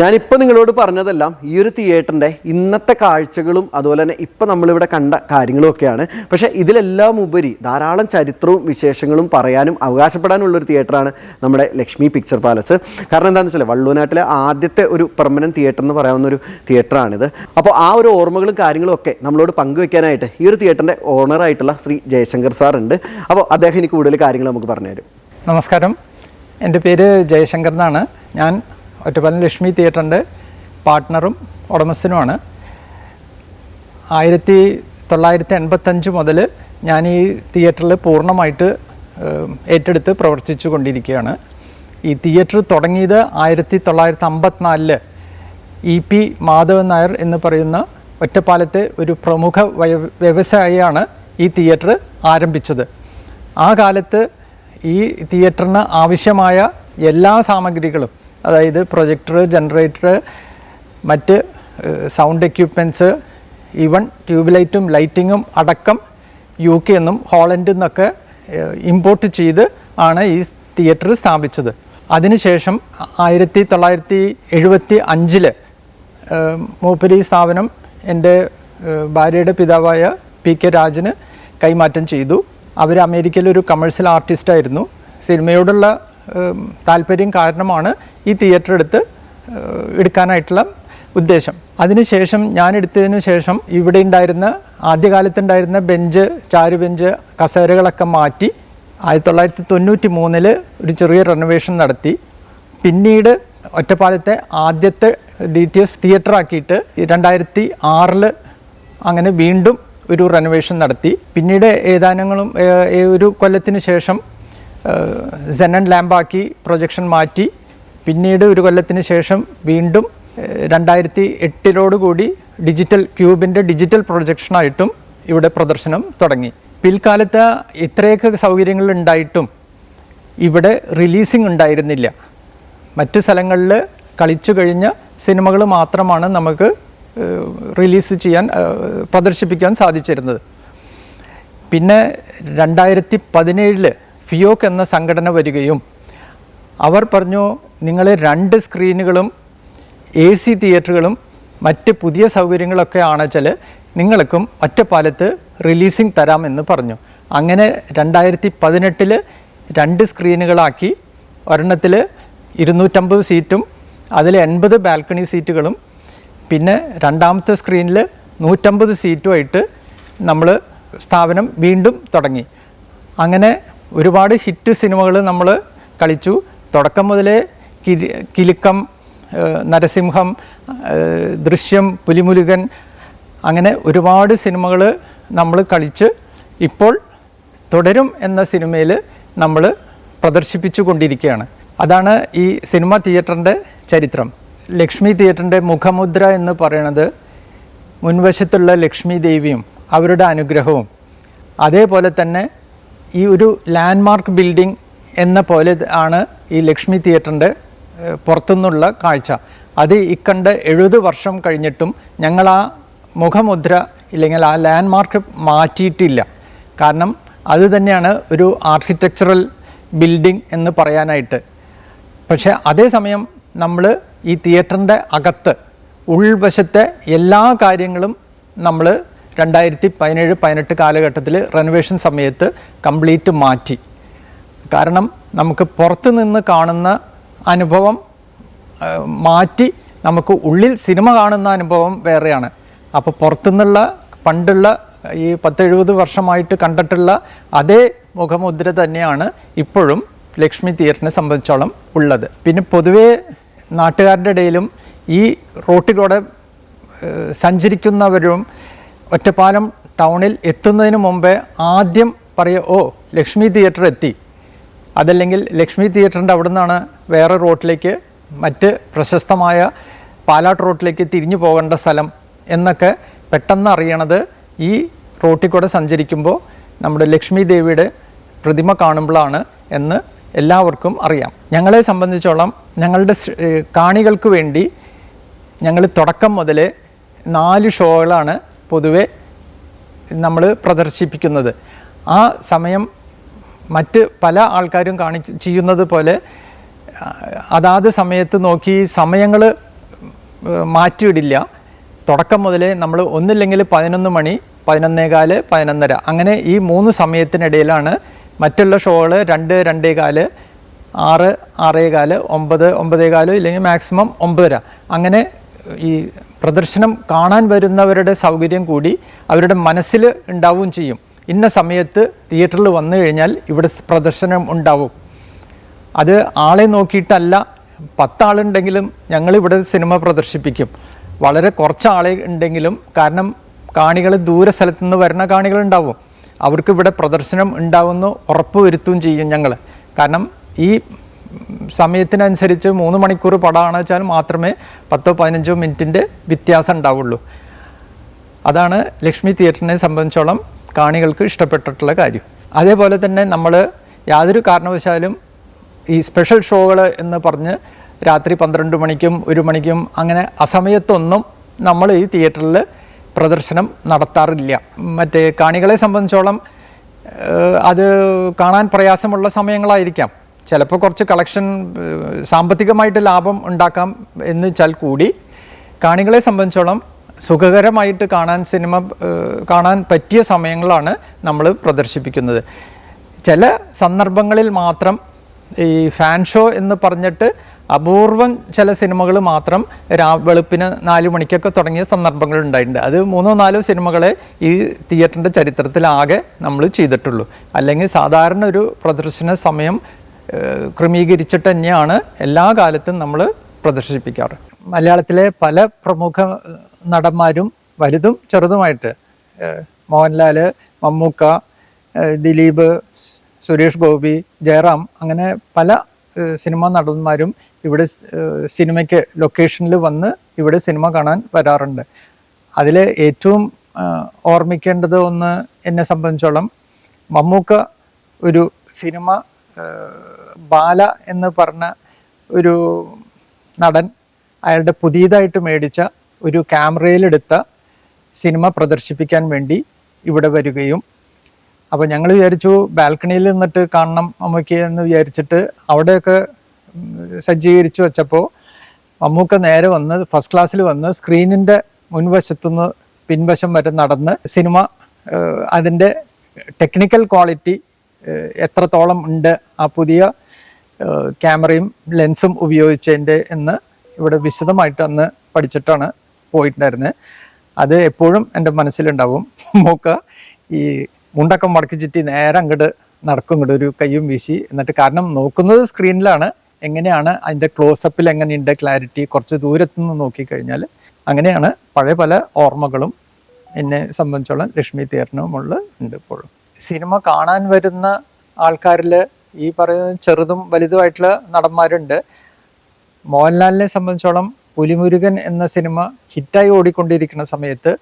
ഞാനിപ്പോൾ നിങ്ങളോട് പറഞ്ഞതെല്ലാം ഈ ഒരു തിയേറ്ററിന്റെ ഇന്നത്തെ കാഴ്ചകളും അതുപോലെ തന്നെ ഇപ്പം നമ്മളിവിടെ കണ്ട കാര്യങ്ങളും ഒക്കെയാണ് പക്ഷേ ഇതിലെല്ലാം ഉപരി ധാരാളം ചരിത്രവും വിശേഷങ്ങളും പറയാനും അവകാശപ്പെടാനും ഉള്ളൊരു തിയേറ്ററാണ് നമ്മുടെ ലക്ഷ്മി പിക്ചർ പാലസ്. കാരണം എന്താണെന്ന് വെച്ചാൽ വള്ളുവനാട്ടിലെ ആദ്യത്തെ ഒരു പെർമനന്റ് തിയേറ്റർ എന്ന് പറയാവുന്ന ഒരു തിയേറ്ററാണിത്. അപ്പോൾ ആ ഒരു ഓർമ്മകളും കാര്യങ്ങളും ഒക്കെ നമ്മളോട് പങ്കുവെക്കാനായിട്ട് ഈ ഒരു തിയേറ്ററിന്റെ ഓണറായിട്ടുള്ള ശ്രീ ജയശങ്കർ സാർ ഉണ്ട്. അപ്പോൾ അദ്ദേഹം എനിക്ക് കൂടുതൽ കാര്യങ്ങൾ നമുക്ക് പറഞ്ഞുതരും. നമസ്കാരം. എന്റെ പേര് ജയശങ്കർ എന്നാണ്. ഞാൻ ഒറ്റപ്പാലം ലക്ഷ്മി തിയേറ്ററിന്റെ പാർട്ട്ണറും ഉടമസ്ഥനുമാണ്. ആയിരത്തി തൊള്ളായിരത്തി എൺപത്തഞ്ച് മുതൽ ഞാൻ ഈ തിയേറ്ററിൽ പൂർണമായിട്ട് ഏറ്റെടുത്ത് പ്രവർത്തിച്ചു കൊണ്ടിരിക്കുകയാണ്. ഈ തിയേറ്റർ തുടങ്ങിയത് ആയിരത്തി തൊള്ളായിരത്തി അമ്പത്തിനാലിൽ ഇ പി മാധവൻ നായർ എന്ന് പറയുന്ന ഒറ്റപ്പാലത്തെ ഒരു പ്രമുഖ വ്യ വ്യവസായിയാണ് ഈ തിയേറ്റർ ആരംഭിച്ചത്. ആ കാലത്ത് ഈ തിയേറ്ററിന് ആവശ്യമായ എല്ലാ സാമഗ്രികളും അതായത് പ്രൊജക്ടർ ജനറേറ്റർ മറ്റ് സൗണ്ട് എക്യുപ്മെന്റ്സ് ഈവൺ ട്യൂബ് ലൈറ്റും ലൈറ്റിങ്ങും അടക്കം യു കെ നിന്നും ഹോളണ്ടിൽ നിന്നൊക്കെ ഇമ്പോർട്ട് ചെയ്ത് ആണ് ഈ തിയേറ്റർ സ്ഥാപിച്ചത്. അതിനുശേഷം ആയിരത്തി തൊള്ളായിരത്തി എഴുപത്തി അഞ്ചിൽ മൂപ്പരി സ്ഥാപനം എന്റെ ഭാര്യയുടെ പിതാവായ പി കെ രാജന് കൈമാറ്റം ചെയ്തു. അവർ അമേരിക്കയിലൊരു കമേഴ്ഷ്യൽ ആർട്ടിസ്റ്റായിരുന്നു സിനിമയോടുള്ള താല്പര്യം കാരണമാണ് ഈ തിയേറ്റർ എടുത്ത് എടുക്കാനായിട്ടുള്ള ഉദ്ദേശം. അതിനുശേഷം ഞാൻ എടുത്തതിനു ശേഷം ഇവിടെ ഉണ്ടായിരുന്ന ആദ്യകാലത്തുണ്ടായിരുന്ന ബെഞ്ച് ചാരു ബെഞ്ച് കസേരകളൊക്കെ മാറ്റി ആയിരത്തി തൊള്ളായിരത്തി തൊണ്ണൂറ്റി മൂന്നിൽ ഒരു ചെറിയ റെനോവേഷൻ നടത്തി. പിന്നീട് ഒറ്റപ്പാലത്തെ ആദ്യത്തെ ഡി ടി എസ് തിയേറ്റർ ആക്കിയിട്ട് രണ്ടായിരത്തി ആറിൽ അങ്ങനെ വീണ്ടും ഒരു റെനോവേഷൻ നടത്തി. പിന്നീട് ഏതാനങ്ങളും ഒരു കൊല്ലത്തിന് ശേഷം സെനൻ ലാമ്പാക്കി പ്രൊജക്ഷൻ മാറ്റി. പിന്നീട് ഒരു കൊല്ലത്തിന് ശേഷം വീണ്ടും രണ്ടായിരത്തി എട്ടിലോടുകൂടി ഡിജിറ്റൽ ക്യൂബിന്റെ ഡിജിറ്റൽ പ്രൊജക്ഷനായിട്ടും ഇവിടെ പ്രദർശനം തുടങ്ങി. പിൽക്കാലത്ത് ഇത്രയൊക്കെ സൗകര്യങ്ങൾ ഉണ്ടായിട്ടും ഇവിടെ റിലീസിംഗ് ഉണ്ടായിരുന്നില്ല. മറ്റു സ്ഥലങ്ങളിൽ കളിച്ചു കഴിഞ്ഞ സിനിമകൾ മാത്രമാണ് നമുക്ക് റിലീസ് ചെയ്യാൻ പ്രദർശിപ്പിക്കാൻ സാധിച്ചിരുന്നത്. പിന്നെ രണ്ടായിരത്തി പതിനേഴിൽ ഫിയോക്ക് എന്ന സംഘടന വരികയും അവർ പറഞ്ഞു നിങ്ങൾ രണ്ട് സ്ക്രീനുകളും എ സി തിയേറ്ററുകളും മറ്റ് പുതിയ സൗകര്യങ്ങളൊക്കെ ആണെച്ചാൽ നിങ്ങൾക്കും ഒറ്റപ്പാലത്ത് റിലീസിംഗ് തരാമെന്ന് പറഞ്ഞു. അങ്ങനെ രണ്ടായിരത്തി പതിനെട്ടിൽ രണ്ട് സ്ക്രീനുകളാക്കി. ഒരെണ്ണത്തിൽ ഇരുന്നൂറ്റമ്പത് സീറ്റും അതിൽ എൺപത് ബാൽക്കണി സീറ്റുകളും. പിന്നെ രണ്ടാമത്തെ സ്ക്രീനിൽ നൂറ്റമ്പത് സീറ്റുമായിട്ട് നമ്മൾ സ്ഥാപനം വീണ്ടും തുടങ്ങി. അങ്ങനെ ഒരുപാട് ഹിറ്റ് സിനിമകൾ നമ്മൾ കളിച്ചു. തുടക്കം മുതലേ കിരി കിലുക്കം നരസിംഹം ദൃശ്യം പുലിമുരുകൻ അങ്ങനെ ഒരുപാട് സിനിമകൾ നമ്മൾ കളിച്ച് ഇപ്പോൾ തുടരും എന്ന സിനിമയിൽ നമ്മൾ പ്രദർശിപ്പിച്ചു കൊണ്ടിരിക്കുകയാണ്. അതാണ് ഈ സിനിമ തിയേറ്ററിന്റെ ചരിത്രം. ലക്ഷ്മി തിയേറ്ററിന്റെ മുഖമുദ്ര എന്ന് പറയുന്നത് മുൻവശത്തുള്ള ലക്ഷ്മി ദേവിയും അവരുടെ അനുഗ്രഹവും. അതേപോലെ തന്നെ ഈ ഒരു ലാൻഡ്മാർക്ക് ബിൽഡിംഗ് എന്ന പോലെ ആണ് ഈ ലക്ഷ്മി തിയേറ്ററിന്റെ പുറത്തുനിന്നുള്ള കാഴ്ച. അത് ഇക്കണ്ട് എഴുപത് വർഷം കഴിഞ്ഞിട്ടും ഞങ്ങൾ ആ മുഖമുദ്ര ഇല്ലെങ്കിൽ ആ ലാൻഡ്മാർക്ക് മാറ്റിയിട്ടില്ല. കാരണം അത് തന്നെയാണ് ഒരു ആർക്കിടെക്ചറൽ ബിൽഡിംഗ് എന്ന് പറയാനായിട്ട്. പക്ഷേ അതേസമയം നമ്മൾ ഈ തിയേറ്ററിന്റെ അകത്ത് ഉൾവശത്തെ എല്ലാ കാര്യങ്ങളും നമ്മൾ രണ്ടായിരത്തി പതിനേഴ് പതിനെട്ട് കാലഘട്ടത്തിൽ റെനോവേഷൻ സമയത്ത് കംപ്ലീറ്റ് മാറ്റി. കാരണം നമുക്ക് പുറത്തു നിന്ന് കാണുന്ന അനുഭവം മാറ്റി നമുക്ക് ഉള്ളിൽ സിനിമ കാണുന്ന അനുഭവം വേറെയാണ്. അപ്പോൾ പുറത്തുനിന്നുള്ള പണ്ടുള്ള ഈ പത്തെഴുപത് വർഷമായിട്ട് കണ്ടിട്ടുള്ള അതേ മുഖമുദ്ര തന്നെയാണ് ഇപ്പോഴും ലക്ഷ്മി തിയേറ്ററിനെ സംബന്ധിച്ചോളം ഉള്ളത്. പിന്നെ പൊതുവേ നാട്ടുകാരുടെ ഇടയിലും ഈ റോട്ടിലൂടെ സഞ്ചരിക്കുന്നവരും ഒറ്റപ്പാലം ടൗണിൽ എത്തുന്നതിന് മുമ്പേ ആദ്യം പറയുക ഓ ലക്ഷ്മി തിയേറ്റർ എത്തി. അതല്ലെങ്കിൽ ലക്ഷ്മി തിയേറ്ററിന്റെ അവിടെ നിന്നാണ് വേറെ റോട്ടിലേക്ക് മറ്റ് പ്രശസ്തമായ പാലാട്ട് റോട്ടിലേക്ക് തിരിഞ്ഞു പോകേണ്ട സ്ഥലം എന്നൊക്കെ പെട്ടെന്ന് അറിയണത് ഈ റോട്ടിൽ കൂടെ സഞ്ചരിക്കുമ്പോൾ നമ്മുടെ ലക്ഷ്മി ദേവിയുടെ പ്രതിമ കാണുമ്പോഴാണ് എന്ന് എല്ലാവർക്കും അറിയാം. ഞങ്ങളെ സംബന്ധിച്ചോളം ഞങ്ങളുടെ കാണികൾക്ക് വേണ്ടി ഞങ്ങൾ തുടക്കം മുതൽ നാല് ഷോകളാണ് പൊതുവെ നമ്മൾ പ്രദർശിപ്പിക്കുന്നത്. ആ സമയം മറ്റ് പല ആൾക്കാരും കാണി ചെയ്യുന്നത് പോലെ അതാത് സമയത്ത് നോക്കി സമയങ്ങൾ മാറ്റിയിടില്ല. തുടക്കം മുതലേ നമ്മൾ ഒന്നില്ലെങ്കിൽ പതിനൊന്ന് മണി പതിനൊന്നേകാൽ പതിനൊന്നര. അങ്ങനെ ഈ മൂന്ന് സമയത്തിനിടയിലാണ് മറ്റുള്ള ഷോകൾ രണ്ട് രണ്ടേകാൽ ആറ് ആറേകാൽ ഒമ്പത് ഒമ്പതേകാൽ ഇല്ലെങ്കിൽ മാക്സിമം ഒമ്പതര. അങ്ങനെ ഈ പ്രദർശനം കാണാൻ വരുന്നവരുടെ സൗകര്യം കൂടി അവരുടെ മനസ്സിൽ ഉണ്ടാവുകയും ചെയ്യും. ഇന്ന സമയത്ത് തിയേറ്ററിൽ വന്നു കഴിഞ്ഞാൽ ഇവിടെ പ്രദർശനം ഉണ്ടാവും. അത് ആളെ നോക്കിയിട്ടല്ല പത്താളുണ്ടെങ്കിലും ഞങ്ങളിവിടെ സിനിമ പ്രദർശിപ്പിക്കും. വളരെ കുറച്ച് ആളെ ഉണ്ടെങ്കിലും കാരണം കാണികൾ ദൂര സ്ഥലത്തുനിന്ന് വരുന്ന കാണികളുണ്ടാവും. അവർക്ക് ഇവിടെ പ്രദർശനം ഉണ്ടാവുമെന്ന് ഉറപ്പ് വരുത്തുകയും ചെയ്യും ഞങ്ങൾ കാരണം ഈ സമയത്തിനനുസരിച്ച് മൂന്ന് മണിക്കൂർ പടമാണ് വെച്ചാൽ മാത്രമേ പത്തോ പതിനഞ്ചോ മിനിറ്റിന്റെ വ്യത്യാസം ഉണ്ടാവുള്ളൂ. അതാണ് ലക്ഷ്മി തിയേറ്ററിനെ സംബന്ധിച്ചോളം കാണികൾക്ക് ഇഷ്ടപ്പെട്ടിട്ടുള്ള കാര്യം. അതേപോലെ തന്നെ നമ്മൾ യാതൊരു കാരണവശാലും ഈ സ്പെഷ്യൽ ഷോകൾ എന്ന് പറഞ്ഞ് രാത്രി പന്ത്രണ്ട് മണിക്കും ഒരു മണിക്കും അങ്ങനെ അസമയത്തൊന്നും നമ്മൾ ഈ തിയേറ്ററിൽ പ്രദർശനം നടത്താറില്ല. മറ്റേ കാണികളെ സംബന്ധിച്ചോളം അത് കാണാൻ പ്രയാസമുള്ള സമയങ്ങളായിരിക്കാം. ചിലപ്പോൾ കുറച്ച് കളക്ഷൻ സാമ്പത്തികമായിട്ട് ലാഭം ഉണ്ടാക്കാം എന്ന് വെച്ചാൽ കൂടി കാണികളെ സംബന്ധിച്ചോളം സുഖകരമായിട്ട് കാണാൻ സിനിമ കാണാൻ പറ്റിയ സമയങ്ങളാണ് നമ്മൾ പ്രദർശിപ്പിക്കുന്നത്. ചില സന്ദർഭങ്ങളിൽ മാത്രം ഈ ഫാൻ ഷോ എന്ന് പറഞ്ഞിട്ട് അപൂർവം ചില സിനിമകൾ മാത്രം രാ വെളുപ്പിന് നാല് മണിക്കൊക്കെ തുടങ്ങിയ സന്ദർഭങ്ങൾ ഉണ്ടായിട്ടുണ്ട്. അത് മൂന്നോ നാലോ സിനിമകളെ ഈ തിയേറ്ററിന്റെ ചരിത്രത്തിലാകെ നമ്മൾ ചെയ്തിട്ടുള്ളൂ. അല്ലെങ്കിൽ സാധാരണ ഒരു പ്രദർശന സമയം ക്രമീകരിച്ചിട്ട് തന്നെയാണ് എല്ലാ കാലത്തും നമ്മൾ പ്രദർശിപ്പിക്കാറ്. മലയാളത്തിലെ പല പ്രമുഖ നടന്മാരും വലുതും ചെറുതുമായിട്ട് മോഹൻലാൽ മമ്മൂക്ക ദിലീപ് സുരേഷ് ഗോപി ജയറാം അങ്ങനെ പല സിനിമാ നടന്മാരും ഇവിടെ സിനിമയ്ക്ക് ലൊക്കേഷനിൽ വന്ന് ഇവിടെ സിനിമ കാണാൻ വരാറുണ്ട്. അതിൽ ഏറ്റവും ഓർമ്മിക്കേണ്ടത് ഒന്ന് എന്നെ സംബന്ധിച്ചോളം മമ്മൂക്ക ഒരു സിനിമ ബാല എന്ന് പറഞ്ഞ ഒരു നടൻ അയാളുടെ പുതിയതായിട്ട് മേടിച്ച ഒരു ക്യാമറയിലെടുത്ത സിനിമ പ്രദർശിപ്പിക്കാൻ വേണ്ടി ഇവിടെ വരികയും അപ്പോൾ ഞങ്ങൾ വിചാരിച്ചു ബാൽക്കണിയിൽ നിന്നിട്ട് കാണണം അമ്മയ്ക്ക് എന്ന് വിചാരിച്ചിട്ട് അവിടെയൊക്കെ സജ്ജീകരിച്ചു വെച്ചപ്പോൾ മമ്മൂക്ക നേരെ വന്ന് ഫസ്റ്റ് ക്ലാസ്സിൽ വന്ന് സ്ക്രീനിന്റെ മുൻവശത്തുനിന്ന് പിൻവശം വരെ നടന്ന് സിനിമ അതിന്റെ ടെക്നിക്കൽ ക്വാളിറ്റി എത്രത്തോളം ഉണ്ട് ആ പുതിയ ക്യാമറയും ലെൻസും ഉപയോഗിച്ചതിന്റെ എന്ന് ഇവിടെ വിശദമായിട്ട് അന്ന് പഠിച്ചിട്ടാണ് പോയിട്ടുണ്ടായിരുന്നത് അത് എപ്പോഴും എന്റെ മനസ്സിലുണ്ടാവും. മൂക്ക ഈ മുണ്ടക്കം മടക്കി ചുറ്റി നേരെ അങ്ങോട്ട് നടക്കും ഇങ്ങോട്ട് ഒരു കയ്യും വീശി. എന്നിട്ട് കാരണം നോക്കുന്നത് സ്ക്രീനിലാണ്. എങ്ങനെയാണ് അതിന്റെ ക്ലോസപ്പിൽ എങ്ങനെയുണ്ട് ക്ലാരിറ്റി? കുറച്ച് ദൂരത്തു നിന്ന് നോക്കിക്കഴിഞ്ഞാൽ അങ്ങനെയാണ് പഴയ പല ഓർമ്മകളും എന്നെ സംബന്ധിച്ചോളം ലക്ഷ്മി തിയേറ്ററിനുമുള്ള ഉണ്ട് ഇപ്പോഴും. സിനിമ കാണാൻ വരുന്ന ആൾക്കാരിൽ ഈ പറയുന്ന ചെറുതും വലുതുമായിട്ടുള്ള നടന്മാരുണ്ട്. മോഹൻലാലിനെ സംബന്ധിച്ചോളം പുലിമുരുകൻ എന്ന സിനിമ ഹിറ്റായി ഓടിക്കൊണ്ടിരിക്കുന്ന സമയത്ത്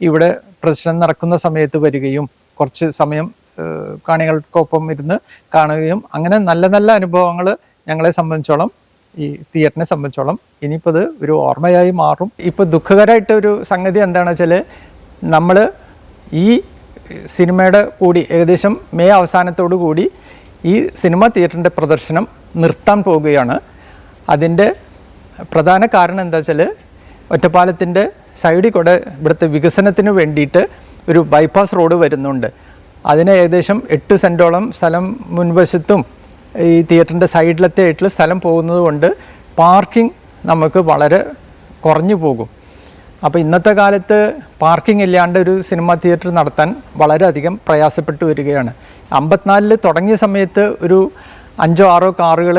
ഇവിടെ പ്രശ്നം നടക്കുന്ന സമയത്ത് വരികയും കുറച്ച് സമയം കാണികൾക്കൊപ്പം ഇരുന്ന് കാണുകയും അങ്ങനെ നല്ല നല്ല അനുഭവങ്ങൾ ഞങ്ങളെ സംബന്ധിച്ചോളം ഈ തിയേറ്ററിനെ സംബന്ധിച്ചോളം ഇനിയിപ്പോൾ അത് ഒരു ഓർമ്മയായി മാറും. ഇപ്പോൾ ദുഃഖകരമായിട്ട് ഒരു സംഗതി എന്താണെന്ന് വെച്ചാൽ നമ്മൾ ഈ സിനിമയുടെ കൂടി ഏകദേശം മെയ് അവസാനത്തോടു കൂടി ഈ സിനിമ തിയേറ്ററിന്റെ പ്രദർശനം നിർത്താൻ പോവുകയാണ് അതിന്റെ പ്രധാന കാരണം എന്താ വെച്ചാൽ ഒറ്റപ്പാലത്തിന്റെ സൈഡിൽ കൂടെ ഇവിടുത്തെ വികസനത്തിന് വേണ്ടിയിട്ട് ഒരു ബൈപ്പാസ് റോഡ് വരുന്നുണ്ട്. അതിന് ഏകദേശം എട്ട് സെന്റോളം സ്ഥലം മുൻവശത്തും ഈ തിയേറ്ററിന്റെ സൈഡിലത്തെ ആയിട്ടുള്ള സ്ഥലം പോകുന്നത് കൊണ്ട് പാർക്കിംഗ് നമുക്ക് വളരെ കുറഞ്ഞു പോകും. അപ്പോൾ ഇന്നത്തെ കാലത്ത് പാർക്കിംഗ് ഇല്ലാണ്ട് ഒരു സിനിമ തിയേറ്റർ നടത്താൻ വളരെയധികം പ്രയാസപ്പെട്ടു വരികയാണ്. അമ്പത്തിനാലിൽ തുടങ്ങിയ സമയത്ത് ഒരു അഞ്ചോ ആറോ കാറുകൾ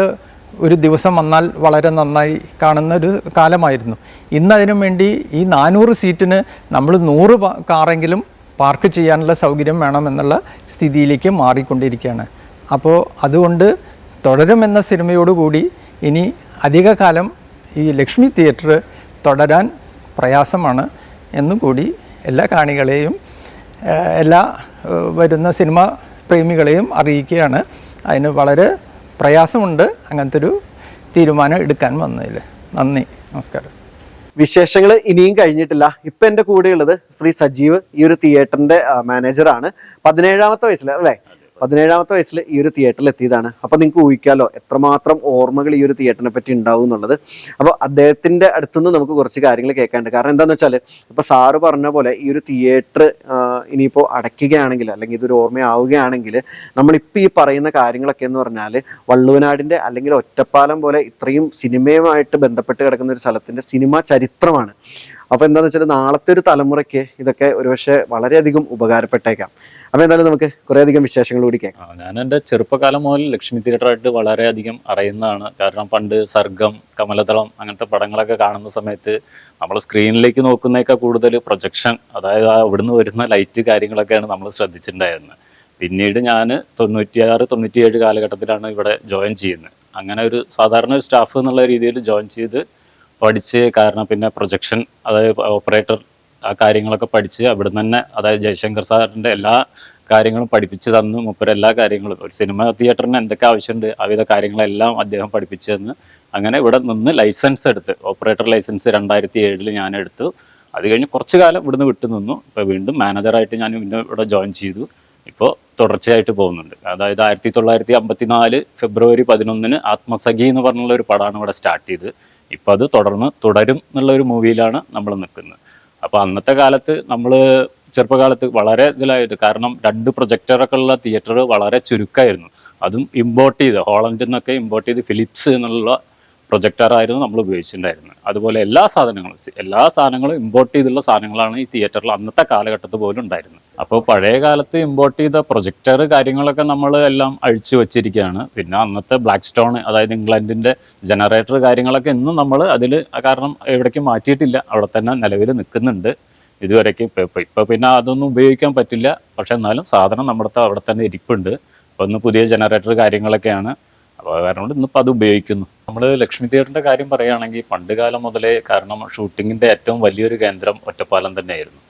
ഒരു ദിവസം വന്നാൽ വളരെ നന്നായി കാണുന്ന ഒരു കാലമായിരുന്നു. ഇന്ന് അതിനു വേണ്ടി ഈ നാനൂറ് സീറ്റിന് നമ്മൾ നൂറ് കാറെങ്കിലും പാർക്ക് ചെയ്യാനുള്ള സൗകര്യം വേണമെന്നുള്ള സ്ഥിതിയിലേക്ക് മാറിക്കൊണ്ടിരിക്കുകയാണ്. അപ്പോൾ അതുകൊണ്ട് തുടരുമെന്ന സിനിമയോടുകൂടി ഇനി അധികകാലം ഈ ലക്ഷ്മി തിയേറ്റർ തുടരാൻ പ്രയാസമാണ് എന്നും കൂടി എല്ലാ കാണികളെയും എല്ലാ വരുന്ന സിനിമ പ്രേമികളെയും അറിയിക്കുകയാണ്. അതിന് വളരെ പ്രയാസമുണ്ട് അങ്ങനത്തെ ഒരു തീരുമാനം എടുക്കാൻ വന്നതിൽ നന്ദി. നമസ്കാരം. വിശേഷങ്ങൾ ഇനിയും കഴിഞ്ഞിട്ടില്ല. ഇപ്പൊ എന്റെ കൂടെയുള്ളത് ശ്രീ സജീവ് ഈ ഒരു തിയേറ്ററിന്റെ മാനേജറാണ് പതിനേഴാമത്തെ വയസ്സിൽ അല്ലേ? പതിനേഴാമത്തെ വയസ്സിൽ ഈ ഒരു തിയേറ്ററിൽ എത്തിയതാണ്. അപ്പൊ നിങ്ങൾക്ക് ഊഹിക്കാലോ എത്രമാത്രം ഓർമ്മകൾ ഈ ഒരു തിയേറ്ററിനെ പറ്റി ഉണ്ടാവും എന്നുള്ളത്. അപ്പോൾ അദ്ദേഹത്തിന്റെ അടുത്തുനിന്ന് നമുക്ക് കുറച്ച് കാര്യങ്ങൾ കേൾക്കാനുണ്ട്. കാരണം എന്താണെന്ന് വെച്ചാൽ ഇപ്പൊ സാറ് പറഞ്ഞ പോലെ ഈ ഒരു തിയേറ്റർ ഇനിയിപ്പോ അടയ്ക്കുകയാണെങ്കിൽ അല്ലെങ്കിൽ ഇതൊരു ഓർമ്മയാവുകയാണെങ്കിൽ നമ്മളിപ്പോൾ ഈ പറയുന്ന കാര്യങ്ങളൊക്കെ എന്ന് പറഞ്ഞാൽ വള്ളുവനാടിന്റെ അല്ലെങ്കിൽ ഒറ്റപ്പാലം പോലെ ഇത്രയും സിനിമയുമായിട്ട് ബന്ധപ്പെട്ട് കിടക്കുന്ന ഒരു സ്ഥലത്തിന്റെ സിനിമ ചരിത്രമാണ്. അപ്പൊ എന്താണെന്ന് വെച്ചാൽ നാളത്തെ ഒരു തലമുറയ്ക്ക് ഇതൊക്കെ ഒരുപക്ഷെ വളരെയധികം ഉപകാരപ്പെട്ടേക്കാം. അപ്പോൾ എന്തായാലും നമുക്ക് കുറേയധികം വിശേഷങ്ങൾ കൂടി കേൾക്കാം. ഞാൻ എന്റെ ചെറുപ്പകാലം മുതൽ ലക്ഷ്മി തിയേറ്ററായിട്ട് വളരെയധികം അറിയുന്നതാണ്. കാരണം പണ്ട് സർഗം കമലതളം അങ്ങനത്തെ പടങ്ങളൊക്കെ കാണുന്ന സമയത്ത് നമ്മൾ സ്ക്രീനിലേക്ക് നോക്കുന്നേക്കാൾ കൂടുതൽ പ്രൊജക്ഷൻ അതായത് ആ ഇവിടുന്ന് വരുന്ന ലൈറ്റ് കാര്യങ്ങളൊക്കെയാണ് നമ്മൾ ശ്രദ്ധിച്ചിട്ടുണ്ടായിരുന്നത്. പിന്നീട് ഞാൻ തൊണ്ണൂറ്റിയാറ് തൊണ്ണൂറ്റിയേഴ് കാലഘട്ടത്തിലാണ് ഇവിടെ ജോയിൻ ചെയ്യുന്നത്. അങ്ങനെ ഒരു സാധാരണ ഒരു സ്റ്റാഫ് എന്നുള്ള രീതിയിൽ ജോയിൻ ചെയ്ത് പഠിച്ച് കാരണം പിന്നെ പ്രൊജക്ഷൻ അതായത് ഓപ്പറേറ്റർ ആ കാര്യങ്ങളൊക്കെ പഠിച്ച് അവിടെ തന്നെ അതായത് ജയശങ്കർ സാറിന്റെ എല്ലാ കാര്യങ്ങളും പഠിപ്പിച്ച് തന്നു മുപ്പര എല്ലാ കാര്യങ്ങളും. ഒരു സിനിമ തിയേറ്ററിന് എന്തൊക്കെ ആവശ്യമുണ്ട് അവിധ കാര്യങ്ങളെല്ലാം അദ്ദേഹം പഠിപ്പിച്ചു തന്നു. അങ്ങനെ ഇവിടെ നിന്ന് ലൈസൻസ് എടുത്ത് ഓപ്പറേറ്റർ ലൈസൻസ് രണ്ടായിരത്തി ഏഴിൽ ഞാൻ എടുത്തു അത് കഴിഞ്ഞ് കുറച്ച് കാലം ഇവിടുന്ന് വിട്ടു നിന്നു. ഇപ്പോൾ വീണ്ടും മാനേജറായിട്ട് ഞാൻ പിന്നെ ഇവിടെ ജോയിൻ ചെയ്തു. ഇപ്പോൾ തുടർച്ചയായിട്ട് പോകുന്നുണ്ട്. അതായത് ആയിരത്തി തൊള്ളായിരത്തി അമ്പത്തി നാല് ഫെബ്രുവരി പതിനൊന്നിന് ആത്മസഖി എന്ന് പറഞ്ഞുള്ള ഒരു പടമാണ് ഇവിടെ സ്റ്റാർട്ട് ചെയ്ത്. ഇപ്പം അത് തുടർന്ന് തുടരും എന്നുള്ള ഒരു മൂവിയിലാണ് നമ്മൾ നിൽക്കുന്നത്. അപ്പോൾ അന്നത്തെ കാലത്ത് നമ്മൾ ചെറുപ്പകാലത്ത് വളരെ ഇതിലായിട്ട് കാരണം രണ്ട് പ്രൊജക്ടറൊക്കെ ഉള്ള തിയേറ്റർ വളരെ ചുരുക്കമായിരുന്നു അതും ഇമ്പോർട്ട് ചെയ്ത് ഹോളണ്ടിൽ നിന്നൊക്കെ ഇമ്പോർട്ട് ചെയ്ത് ഫിലിപ്സ് എന്നുള്ള പ്രൊജക്ടറായിരുന്നു നമ്മൾ ഉപയോഗിച്ചിട്ടുണ്ടായിരുന്നത്. അതുപോലെ എല്ലാ സാധനങ്ങളും എല്ലാ സാധനങ്ങളും ഇമ്പോർട്ട് ചെയ്തുള്ള സാധനങ്ങളാണ് ഈ തിയേറ്ററിൽ അന്നത്തെ കാലഘട്ടത്തിൽ പോലും ഉണ്ടായിരുന്നത്. അപ്പോൾ പഴയ കാലത്ത് ഇമ്പോർട്ട് ചെയ്ത പ്രൊജക്ടർ കാര്യങ്ങളൊക്കെ നമ്മൾ എല്ലാം അഴിച്ചു വെച്ചിരിക്കുകയാണ്. പിന്നെ അന്നത്തെ ബ്ലാക്ക് സ്റ്റോൺ അതായത് ഇംഗ്ലണ്ടിന്റെ ജനറേറ്റർ കാര്യങ്ങളൊക്കെ ഇന്നും നമ്മൾ അതിൽ കാരണം എവിടേക്കും മാറ്റിയിട്ടില്ല. അവിടെ തന്നെ നിലവിൽ നിൽക്കുന്നുണ്ട്. ഇതുവരേക്കും ഇപ്പം ഇപ്പം ഇപ്പം പിന്നെ അതൊന്നും ഉപയോഗിക്കാൻ പറ്റില്ല. പക്ഷെ എന്നാലും സാധനം നമ്മുടെ അവിടെ തന്നെ ഇരിപ്പുണ്ട്. അപ്പോൾ ഒന്ന് പുതിയ ജനറേറ്റർ കാര്യങ്ങളൊക്കെയാണ്. കാരണം ഇന്നിപ്പോൾ അത് ഉപയോഗിക്കുന്നു. നമ്മൾ ലക്ഷ്മി തിയേറ്ററിന്റെ കാര്യം പറയുകയാണെങ്കിൽ പണ്ട് കാലം മുതലേ കാരണം ഷൂട്ടിങ്ങിന്റെ ഏറ്റവും വലിയൊരു കേന്ദ്രം ഒറ്റപ്പാലം തന്നെയായിരുന്നു.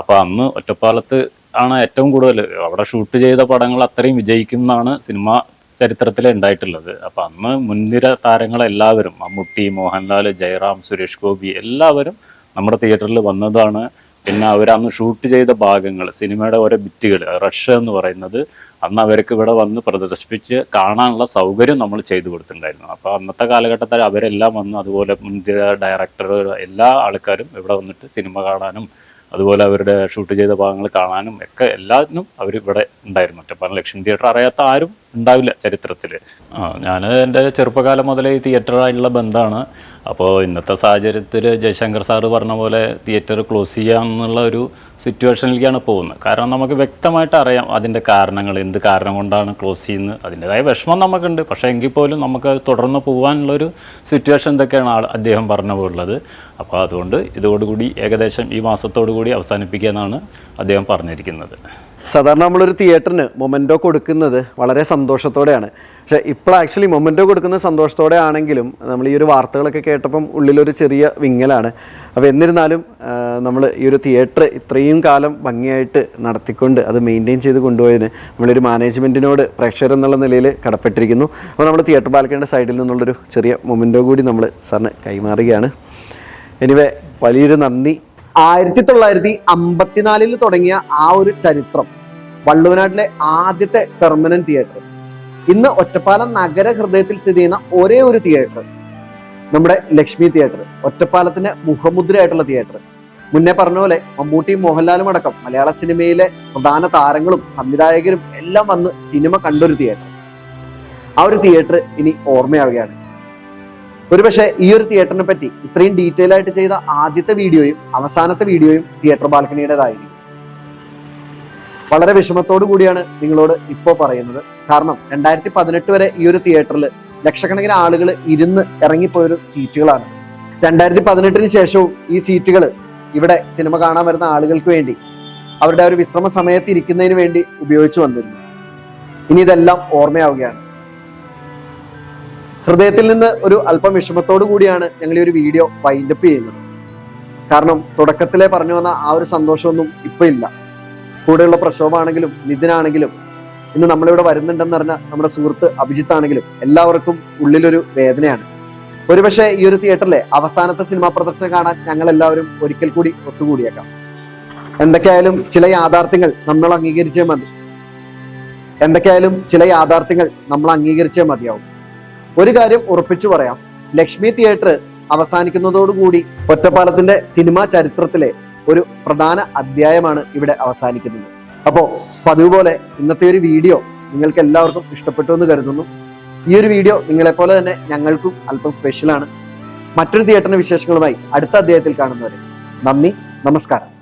അപ്പോൾ അന്ന് ഒറ്റപ്പാലത്ത് ആണ് ഏറ്റവും കൂടുതൽ അവിടെ ഷൂട്ട് ചെയ്ത പടങ്ങൾ അത്രയും വിജയിക്കുന്നതാണ് സിനിമ ചരിത്രത്തിൽ ഉണ്ടായിട്ടുള്ളത്. അപ്പോൾ അന്ന് മുൻനിര താരങ്ങളെല്ലാവരും മമ്മൂട്ടി മോഹൻലാൽ ജയറാം സുരേഷ് ഗോപി എല്ലാവരും നമ്മുടെ തിയേറ്ററിൽ വന്നതാണ് പിന്നെ അവർ അന്ന് ഷൂട്ട് ചെയ്ത ഭാഗങ്ങൾ സിനിമയുടെ ഓരോ ബിറ്റുകൾ റഷ് എന്ന് പറയുന്നത് അന്ന് അവർക്ക് ഇവിടെ വന്ന് പ്രദർശിപ്പിച്ച് കാണാനുള്ള സൗകര്യം നമ്മൾ ചെയ്തു കൊടുത്തിട്ടുണ്ടായിരുന്നു. അപ്പോൾ അന്നത്തെ കാലഘട്ടത്തിൽ അവരെല്ലാം വന്ന് അതുപോലെ മുൻനിര ഡയറക്ടർ എല്ലാ ആൾക്കാരും ഇവിടെ വന്നിട്ട് സിനിമ കാണാനും അതുപോലെ അവരുടെ ഷൂട്ട് ചെയ്ത ഭാഗങ്ങൾ കാണാനും ഒക്കെ എല്ലാത്തിനും അവർ ഇവിടെ ഉണ്ടായിരുന്നു. ഒറ്റപ്പാലം ലക്ഷ്മി തിയേറ്റർ അറിയാത്ത ആരും ഉണ്ടാവില്ല ചരിത്രത്തിൽ ഞാൻ എന്റെ ചെറുപ്പകാലം മുതലേ ഈ തിയേറ്ററായിട്ടുള്ള ബന്ധമാണ്. അപ്പോൾ ഇന്നത്തെ സാഹചര്യത്തിൽ ജയശങ്കർ സാറ് പറഞ്ഞ പോലെ തിയേറ്റർ ക്ലോസ് ചെയ്യാമെന്നുള്ള ഒരു സിറ്റുവേഷനിലേക്കാണ് പോകുന്നത്. കാരണം നമുക്ക് വ്യക്തമായിട്ട് അറിയാം അതിന്റെ കാരണങ്ങൾ എന്ത് കാരണം കൊണ്ടാണ് ക്ലോസ് ചെയ്യുന്നത്. അതിന്റെതായ വിഷമം നമുക്കുണ്ട്. പക്ഷേ എങ്കിൽ പോലും നമുക്ക് തുടർന്ന് പോകാനുള്ളൊരു സിറ്റുവേഷൻ എന്തൊക്കെയാണ് ആൾ അദ്ദേഹം പറഞ്ഞ പോലുള്ളത്. അപ്പോൾ അതുകൊണ്ട് ഇതോടുകൂടി ഏകദേശം ഈ മാസത്തോടു കൂടി അവസാനിപ്പിക്കുക എന്നാണ് അദ്ദേഹം പറഞ്ഞിരിക്കുന്നത്. സാധാരണ നമ്മളൊരു തിയേറ്ററിന് മൊമെന്റോ കൊടുക്കുന്നത് വളരെ സന്തോഷത്തോടെയാണ്. പക്ഷെ ഇപ്പോൾ ആക്ച്വലി മൊമെന്റോ കൊടുക്കുന്ന സന്തോഷത്തോടെ ആണെങ്കിലും നമ്മൾ ഈ ഒരു വാർത്തകളൊക്കെ കേട്ടപ്പം ഉള്ളിലൊരു ചെറിയ വിങ്ങലാണ്. അപ്പോൾ എന്നിരുന്നാലും നമ്മൾ ഈ ഒരു തിയേറ്റർ ഇത്രയും കാലം ഭംഗിയായിട്ട് നടത്തിക്കൊണ്ട് അത് മെയിന്റെയിൻ ചെയ്ത് കൊണ്ടുപോയതിന് നമ്മളൊരു മാനേജ്മെന്റിനോട് പ്രേക്ഷകർ എന്നുള്ള നിലയിൽ കടപ്പെട്ടിരിക്കുന്നു. അപ്പോൾ നമ്മൾ തിയേറ്റർ ബാൽക്കണിയുടെ സൈഡിൽ നിന്നുള്ളൊരു ചെറിയ മൊമെന്റോ കൂടി നമ്മൾ സാറിന് കൈമാറുകയാണ്. എനിവേ വലിയൊരു നന്ദി. ആയിരത്തി തൊള്ളായിരത്തി അമ്പത്തിനാലിൽ തുടങ്ങിയ ആ ഒരു ചരിത്രം വള്ളുവനാട്ടിലെ ആദ്യത്തെ പെർമനന്റ് തിയേറ്റർ ഇന്ന് ഒറ്റപ്പാലം നഗര ഹൃദയത്തിൽ സ്ഥിതി ചെയ്യുന്ന ഒരേ ഒരു തിയേറ്റർ നമ്മുടെ ലക്ഷ്മി തിയേറ്റർ ഒറ്റപ്പാലത്തിന്റെ മുഖമുദ്രയായിട്ടുള്ള തിയേറ്റർ മുന്നേ പറഞ്ഞ പോലെ മമ്മൂട്ടിയും മോഹൻലാലും അടക്കം മലയാള സിനിമയിലെ പ്രധാന താരങ്ങളും സംവിധായകരും എല്ലാം വന്ന് സിനിമ കണ്ടൊരു തിയേറ്റർ ആ ഒരു തിയേറ്റർ ഇനി ഓർമ്മയാവുകയാണ്. ഒരുപക്ഷെ ഈ ഒരു തിയേറ്ററിനെ പറ്റി ഇത്രയും ഡീറ്റെയിൽ ആയിട്ട് ചെയ്ത ആദ്യത്തെ വീഡിയോയും അവസാനത്തെ വീഡിയോയും തിയേറ്റർ ബാൽക്കണിയുടേതായിരിക്കും. വളരെ വിഷമത്തോടു കൂടിയാണ് നിങ്ങളോട് ഇപ്പോൾ പറയുന്നത്. കാരണം രണ്ടായിരത്തി പതിനെട്ട് വരെ ഈ ഒരു തിയേറ്ററിൽ ലക്ഷക്കണക്കിന് ആളുകൾ ഇരുന്ന് ഇറങ്ങിപ്പോയൊരു സീറ്റുകളാണ് രണ്ടായിരത്തി പതിനെട്ടിന് ശേഷവും ഈ സീറ്റുകൾ ഇവിടെ സിനിമ കാണാൻ വരുന്ന ആളുകൾക്ക് വേണ്ടി അവരുടെ ഒരു വിശ്രമ സമയത്ത് ഇരിക്കുന്നതിന് വേണ്ടി ഉപയോഗിച്ചു വന്നിരുന്നു. ഇനി ഇതെല്ലാം ഓർമ്മയാവുകയാണ്. ഹൃദയത്തിൽ നിന്ന് ഒരു അല്പം വിഷമത്തോടു കൂടിയാണ് ഞങ്ങൾ ഈ ഒരു വീഡിയോ വൈൻഡപ്പ് ചെയ്യുന്നത്. കാരണം തുടക്കത്തിലെ പറഞ്ഞു വന്ന ആ ഒരു സന്തോഷമൊന്നും ഇപ്പൊ ഇല്ല. കൂടെയുള്ള പ്രക്ഷോഭമാണെങ്കിലും നിതിനാണെങ്കിലും ഇന്ന് നമ്മളിവിടെ വരുന്നുണ്ടെന്ന് പറഞ്ഞ നമ്മുടെ സുഹൃത്ത് അഭിജിത്ത് ആണെങ്കിലും എല്ലാവർക്കും ഉള്ളിലൊരു വേദനയാണ്. ഒരുപക്ഷെ ഈ ഒരു തിയേറ്ററിലെ അവസാനത്തെ സിനിമാ പ്രദർശനം കാണാൻ ഞങ്ങൾ എല്ലാവരും ഒരിക്കൽ കൂടി ഒത്തുകൂടിയേക്കാം. എന്തൊക്കെയായാലും ചില യാഥാർത്ഥ്യങ്ങൾ നമ്മൾ അംഗീകരിച്ചേ മതി. എന്തൊക്കെയായാലും ചില യാഥാർത്ഥ്യങ്ങൾ നമ്മൾ അംഗീകരിച്ചേ മതിയാവും. ഒരു കാര്യം ഉറപ്പിച്ചു പറയാം. ലക്ഷ്മി തിയേറ്റർ അവസാനിക്കുന്നതോടുകൂടി ഒറ്റപ്പാലത്തിന്റെ സിനിമാ ചരിത്രത്തിലെ ഒരു പ്രധാന അധ്യായമാണ് ഇവിടെ അവസാനിക്കുന്നത്. അപ്പോ പതിവ് പോലെ ഇന്നത്തെ ഒരു വീഡിയോ നിങ്ങൾക്ക് എല്ലാവർക്കും ഇഷ്ടപ്പെട്ടു എന്ന് കരുതുന്നു. ഈ ഒരു വീഡിയോ നിങ്ങളെപ്പോലെ തന്നെ ഞങ്ങൾക്കും അല്പം സ്പെഷ്യലാണ് മറ്റൊരു തിയേറ്ററിന്റെ വിശേഷങ്ങളുമായി അടുത്ത അധ്യായത്തിൽ കാണുന്നവരെ. നന്ദി നമസ്കാരം.